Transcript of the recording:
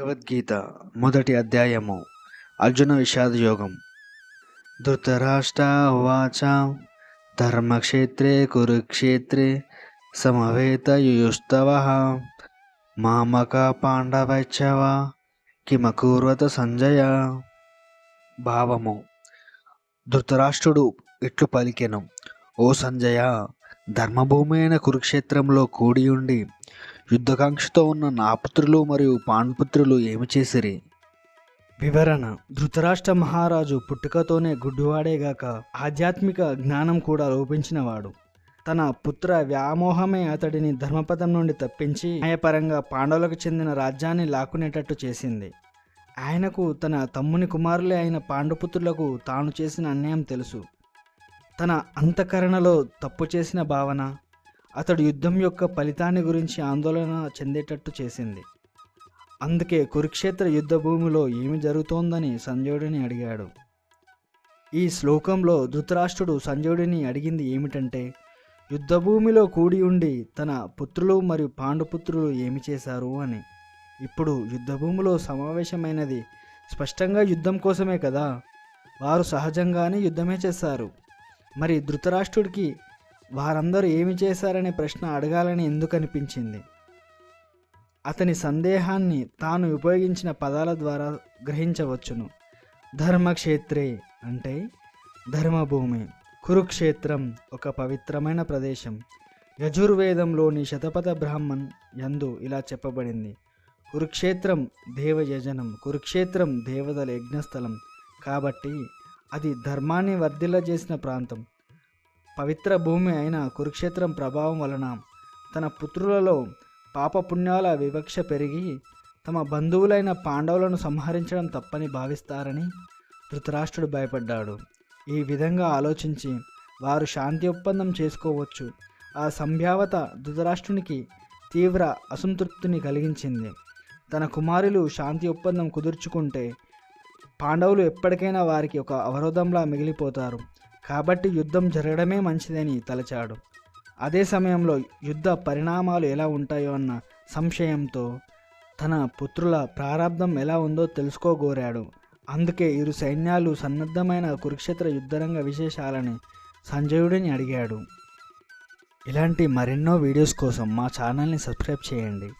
భగవద్గీత మొదటి అధ్యాయము. అర్జున విషాద యోగం ధృతరాష్ట్ర ఉవాచ ధర్మక్షేత్రే కురుక్షేత్రే సమవేతయుస్తవ మామక పాండవైచ్చవ కిమకూర్వత సంజయ భావము. ధృతరాష్ట్రుడు ఇట్లు పలికెను ఓ సంజయ ధర్మభూమి అయిన కురుక్షేత్రంలో కూడి ఉండి యుద్ధకాంక్షతో ఉన్న నాపుత్రులు మరియు పాండుపుత్రులు ఏమి చేసిరి? వివరణ. ధృతరాష్ట్ర మహారాజు పుట్టుకతోనే గుడ్డివాడేగాక ఆధ్యాత్మిక జ్ఞానం కూడా లోపించినవాడు. తన పుత్ర వ్యామోహమే అతడిని ధర్మపదం నుండి తప్పించి న్యాయపరంగా పాండవులకు చెందిన రాజ్యాన్ని లాక్కునేటట్టు చేసింది. ఆయనకు తన తమ్ముని కుమారులే అయిన పాండుపుత్రులకు తాను చేసిన అన్యాయం తెలుసు. తన అంతఃకరణలో తప్పు చేసిన భావన అతడు యుద్ధం యొక్క ఫలితాన్ని గురించి ఆందోళన చెందేటట్టు చేసింది. అందుకే కురుక్షేత్ర యుద్ధ భూమిలో ఏమి జరుగుతోందని సంజయుడిని అడిగాడు. ఈ శ్లోకంలో ధృతరాష్ట్రుడు సంజయుడిని అడిగింది ఏమిటంటే యుద్ధభూమిలో కూడి ఉండి తన పుత్రులు మరియు పాండుపుత్రులు ఏమి చేశారు అని. ఇప్పుడు యుద్ధభూమిలో సమావేశమైనది స్పష్టంగా యుద్ధం కోసమే కదా? వారు సహజంగానే యుద్ధమే చేశారు. మరి ధృతరాష్ట్రుడికి వారందరూ ఏమి చేశారనే ప్రశ్న అడగాలని ఎందుకు అనిపించింది అతని సందేహాన్ని తాను ఉపయోగించిన పదాల ద్వారా గ్రహించవచ్చును. ధర్మక్షేత్రే అంటే ధర్మభూమి కురుక్షేత్రం ఒక పవిత్రమైన ప్రదేశం. యజుర్వేదంలోని శతపథ బ్రాహ్మణ్ యందు ఇలా చెప్పబడింది. కురుక్షేత్రం దేవయజనం కురుక్షేత్రం దేవతల యజ్ఞస్థలం. కాబట్టి అది ధర్మాన్ని వర్ధిల్లజేసిన ప్రాంతం. పవిత్ర భూమి అయిన కురుక్షేత్రం ప్రభావం వలన తన పుత్రులలో పాపపుణ్యాల వివక్ష పెరిగి తమ బంధువులైన పాండవులను సంహరించడం తప్పని భావిస్తారని ధృతరాష్ట్రుడు భయపడ్డాడు. ఈ విధంగా ఆలోచించి వారు శాంతి ఒప్పందం చేసుకోవచ్చు. ఆ సంభావత ధృతరాష్ట్రునికి తీవ్ర అసంతృప్తిని కలిగించింది. తన కుమారులు శాంతి ఒప్పందం కుదుర్చుకుంటే పాండవులు ఎప్పటికైనా వారికి ఒక అవరోధంలా మిగిలిపోతారు. కాబట్టి యుద్ధం జరగడమే మంచిదని తలచాడు. అదే సమయంలో యుద్ధ పరిణామాలు ఎలా ఉంటాయో అన్న సంశయంతో తన పుత్రుల ప్రారంధం ఎలా ఉందో తెలుసుకోగోరాడు. అందుకే ఇరు సైన్యాలు సన్నద్ధమైన కురుక్షేత్ర యుద్ధరంగ విశేషాలని సంజయుడిని అడిగాడు. ఇలాంటి మరెన్నో వీడియోస్ కోసం మా ఛానల్ని సబ్స్క్రైబ్ చేయండి.